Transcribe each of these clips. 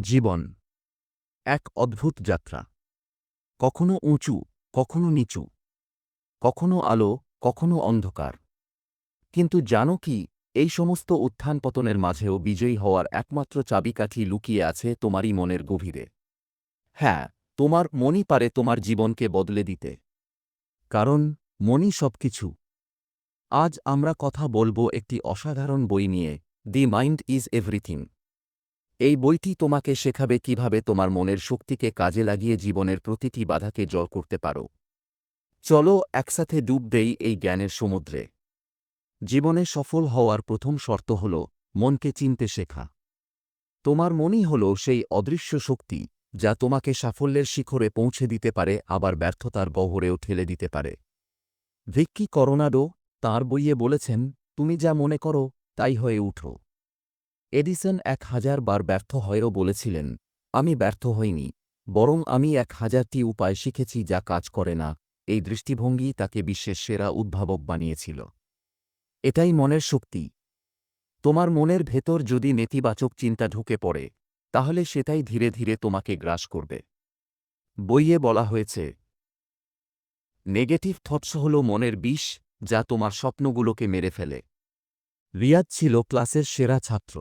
জীবন। এক অদ্ভুত যাত্রা। কখনো উঁচু, কখনো নিচু। কখনো আলো, কখনো অন্ধকার। কিন্তু জানো কি, এই সমস্ত উত্থান পতনের মাঝেও বিজয়ী হওয়ার একমাত্র চাবিকাঠি লুকিয়ে আছে তোমারই মনের গভীরে। হ্যাঁ তোমার মনই পারে তোমার জীবনকে বদলে দিতে। কারণ, মনই সবকিছু। আজ আমরা কথা বলব একটি অসাধারণ বই নিয়ে, দি মাইন্ড ইজ এভরিথিং। এই বইটি তোমাকে শেখাবে কীভাবে তোমার মনের শক্তিকে কাজে লাগিয়ে জীবনের প্রতিটি বাধাকে জয় করতে পারো। চলো একসাথে ডুব দেই এই জ্ঞানের সমুদ্রে। জীবনে সফল হওয়ার প্রথম শর্ত হল, মনকে চিনতে শেখা। তোমার মনই হল সেই অদৃশ্য শক্তি, যা তোমাকে সাফল্যের শিখরে পৌঁছে দিতে পারে, আবার ব্যর্থতার গহ্বরেও ঠেলে দিতে পারে। ভিক্কি করোনাডো তাঁর বইয়ে বলেছেন, তুমি যা মনে করো, তাই হয়ে উঠো। এডিসন এক হাজার বার ব্যর্থ হয়েও বলেছিলেন, আমি ব্যর্থ হইনি, বরং আমি এক হাজারটি উপায় শিখেছি যা কাজ করে না, এই দৃষ্টিভঙ্গি তাকে বিশ্বের সেরা উদ্ভাবক বানিয়েছিল। এটাই মনের শক্তি। তোমার মনের ভেতর যদি নেতিবাচক চিন্তা ঢুকে পড়ে, তাহলে সেটাই ধীরে ধীরে তোমাকে গ্রাস করবে। বইয়ে বলা হয়েছে, নেগেটিভ থটস হল মনের বিষ যা তোমার স্বপ্নগুলোকে মেরে ফেলে। রিয়াদ ছিল ক্লাসের সেরা ছাত্র।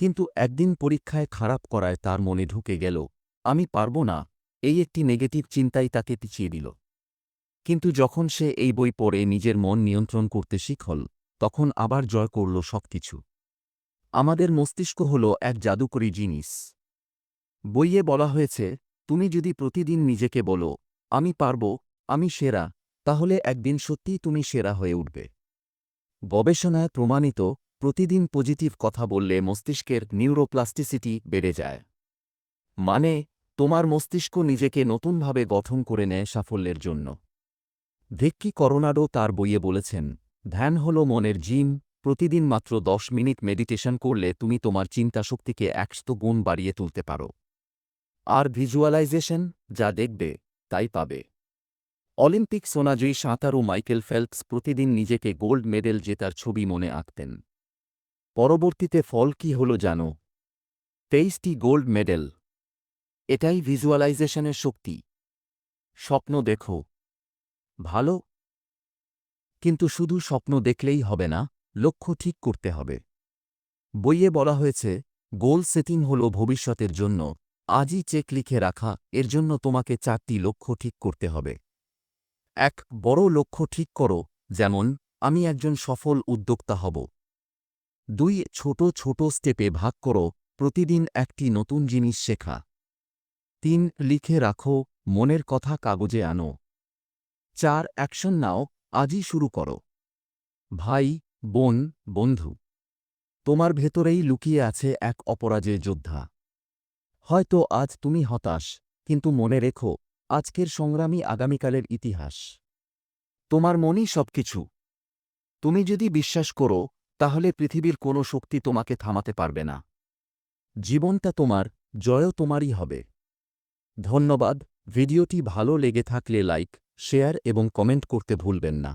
কিন্তু একদিন পরীক্ষায় খারাপ করায় তার মনে ঢুকে গেল, আমি পারব না। এই একটি নেগেটিভ চিন্তাই তাকে পিছিয়ে দিল। কিন্তু যখন সে এই বই পড়ে নিজের মন নিয়ন্ত্রণ করতে শিখল, তখন আবার জয় করল সবকিছু। আমাদের মস্তিষ্ক হল এক জাদুকরী জিনিস। বইয়ে বলা হয়েছে, তুমি যদি প্রতিদিন নিজেকে বলো, আমি পারব, আমি সেরা তাহলে একদিন সত্যিই তুমি সেরা হয়ে উঠবে। গবেষণায় প্রমাণিত প্রতিদিন পজিটিভ কথা বললে মস্তিষ্কের নিউরোপ্লাস্টিসিটি বেড়ে যায়। মানে তোমার মস্তিষ্ক নিজেকে নতুনভাবে গঠন করে নেয় সাফল্যের জন্য। ভিক্কি করোনাডো তার বইয়ে বলেছেন, ধ্যান হল মনের জিম, প্রতিদিন মাত্র দশ মিনিট মেডিটেশন করলে তুমি তোমার চিন্তাশক্তিকে একশো গুণ বাড়িয়ে তুলতে পারো। আর ভিজুয়ালাইজেশন, যা দেখবে, তাই পাবে। অলিম্পিক সোনাজয়ী সাঁতারু মাইকেল ফেল্পস প্রতিদিন নিজেকে গোল্ড মেডেল জেতার ছবি মনে আঁকতেন। পরবর্তীতে ফল কি হল জানো? তেইশটি গোল্ড মেডেল। এটাই ভিজুয়ালাইজেশনের শক্তি। স্বপ্ন দেখো। ভালো? কিন্তু শুধু স্বপ্ন দেখলেই হবে না, লক্ষ্য ঠিক করতে হবে। বইয়ে বলা হয়েছে, গোল সেটিং হল ভবিষ্যতের জন্য। আজই চেক লিখে রাখা, এর জন্য তোমাকে চারটি লক্ষ্য ঠিক করতে হবে। এক, বড় লক্ষ্য ঠিক করো। যেমন, আমি একজন সফল উদ্যোক্তা হব। দুই ছোট ছোট স্টেপে ভাগ করো, প্রতিদিন একটি নতুন জিনিস শেখা। তিন, লিখে রাখো, মনের কথা কাগজে আনো। চার, অ্যাকশন নাও, আজই শুরু করো। ভাই, বোন, বন্ধু, তোমার ভেতরেই লুকিয়ে আছে এক অপরাজেয় যোদ্ধা। হয়তো আজ তুমি হতাশ, কিন্তু মনে রেখো, আজকের সংগ্রামী আগামীকালের ইতিহাস। তোমার মনই সবকিছু। তুমি যদি বিশ্বাস করো তাহলে পৃথিবীর কোনো শক্তি তোমাকে থামাতে পারবে না। জীবনটা তোমার, জয়ও তোমারই হবে। ধন্যবাদ, ভিডিওটি ভালো লেগে থাকলে লাইক, শেয়ার এবং কমেন্ট করতে ভুলবেন না।